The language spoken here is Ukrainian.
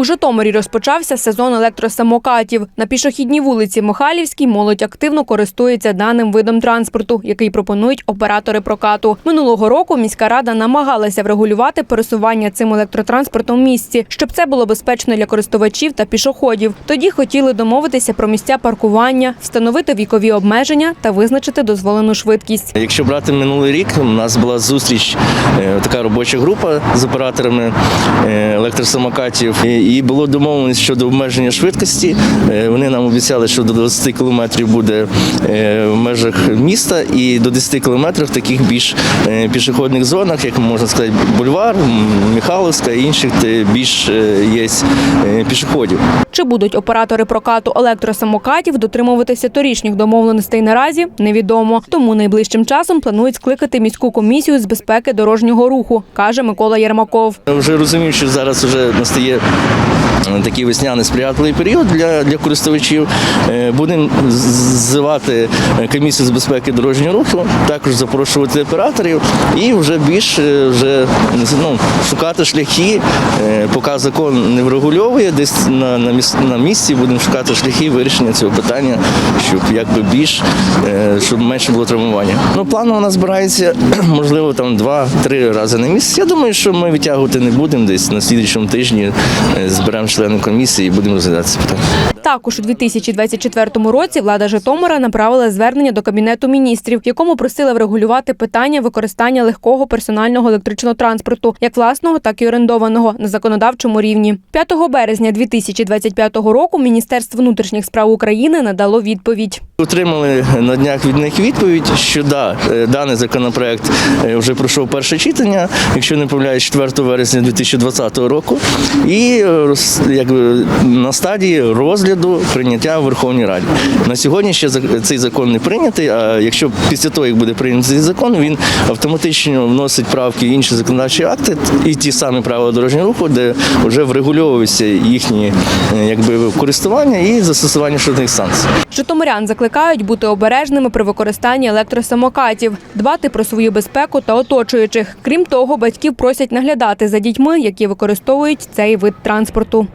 У Житомирі розпочався сезон електросамокатів. На пішохідній вулиці Михайлівській молодь активно користується даним видом транспорту, який пропонують оператори прокату. Минулого року міська рада намагалася врегулювати пересування цим електротранспортом в місті, щоб це було безпечно для користувачів та пішоходів. Тоді хотіли домовитися про місця паркування, встановити вікові обмеження та визначити дозволену швидкість. Якщо брати минулий рік, у нас була зустріч, е, така робоча група з операторами е, електросамокатів, і було домовлено щодо обмеження швидкості. Е, Вони нам обіцяли, що до 20 кілометрів буде е, в межах міста, і до 10 кілометрів в таких більш е, пішохідних зонах, як можна сказати, бульвар, Михайловська і інших, де більш є пішоходів. Чи будуть оператори прокату електросамокатів дотримуватися торічніх домовленостей наразі, невідомо. Тому найближчим часом планують скликати міську комісію з безпеки дорожнього руху, каже Микола Єрмаков. Вже розумію, що зараз вже настає е, такий весняний сприятливий період для, для користувачів. Е, Будемо з- ззивати е, комісію з безпеки дорожнього руху, також запрошувати операторів і вже більш е, вже ну, шукати шляхи, поки закон не врегульовує, десь на, на, міс- на місці будемо шукати шляхи вирішення цього питання, щоб якби більш щоб менше було травмування. Ну, плану у нас збирається можливо там два-три рази на місяць. Я думаю, що ми витягувати не будемо десь на слідчому тижні е, зберемо члени комісії і будемо розглядати це питання. Також у 2024 році влада Житомира направила звернення до кабінету міністрів, в якому просила врегулювати питання використання легкого персонального електричного транспорту, як власного, так і орендованого на законодавчому рівні. 5 березня 2025 року Міністерство внутрішніх справ України надало відповідь. Отримали на днях від них відповідь, що да, е, даний законопроект е, вже пройшов перше читання, якщо не помиляюсь, 4 вересня 2020 року, і е, якби на стадії розгляду прийняття в Верховній Раді. На сьогодні ще цей закон не прийнятий. А якщо після того, як буде прийнятий закон, він автоматично вносить правки в інші законодавчі акти і ті самі правила дорожнього руху, де вже врегульовуються їхні е, якби користування і застосування швидких санкцій. Житомирян закликають бути обережними при використанні електросамокатів, дбати про свою безпеку та оточуючих. Крім того, батьків просять наглядати за дітьми, які використовують цей вид транспорту.